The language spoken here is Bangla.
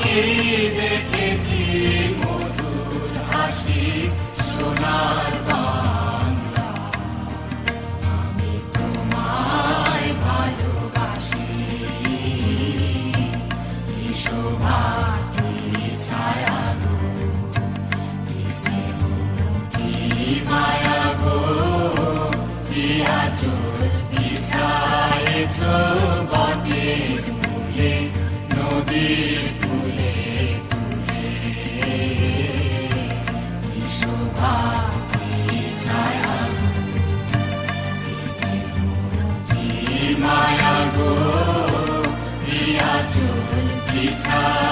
কি দেখেছি মধুর হাসি, সোনার বাংলা। আমি তোমায় ভালোবাসি। কি শোভা, কি ছায়া গো। কি স্নেহ, কি মায়া গো। কি আচল, কি ছায়েছো 주는 기차